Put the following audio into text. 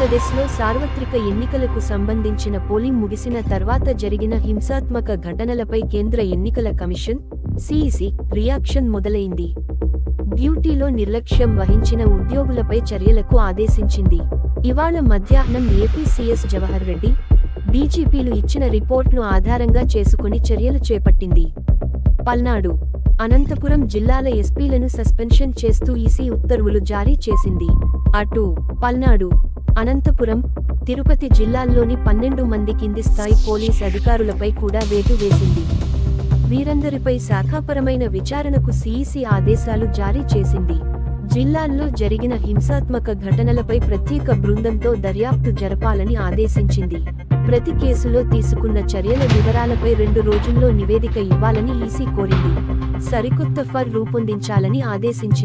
ఆంధ్రప్రదేశ్లో సార్వత్రిక ఎన్నికలకు సంబంధించిన పోలింగ్ ముగిసిన తర్వాత జరిగిన హింసాత్మక ఘటనలపై కేంద్ర ఎన్నికల కమిషన్ సిఇసి రియాక్షన్ మొదలైంది. డ్యూటీలో నిర్లక్ష్యం వహించిన ఉద్యోగులపై చర్యలకు ఆదేశించింది. ఇవాళ మధ్యాహ్నం ఏపీ సీఎస్ జవహర్ రెడ్డి డీజీపీలు ఇచ్చిన రిపోర్ట్ను ఆధారంగా చేసుకుని చర్యలు చేపట్టింది. పల్నాడు అనంతపురం జిల్లాల ఎస్పీలను సస్పెన్షన్ చేస్తూ ఈసీ ఉత్తర్వులు జారీ చేసింది. అటు పల్నాడు అనంతపురం తిరుపతి జిల్లాల్లోని పన్నెండు మంది కింది స్థాయి పోలీస్ అధికారులపై కూడా వేటు వేసింది. వీరందరిపై శాఖాపరమైన విచారణకు సీఈసీ ఆదేశాలు జారీ చేసింది. జిల్లాల్లో జరిగిన హింసాత్మక ఘటనలపై ప్రత్యేక బృందంతో దర్యాప్తు జరపాలని ఆదేశించింది. ప్రతి కేసులో తీసుకున్న చర్యల వివరాలపై రెండు రోజుల్లో నివేదిక ఇవ్వాలని ఈసీ కోరింది. సరికొత్త ఫర్ రూపొందించాలని ఆదేశించింది.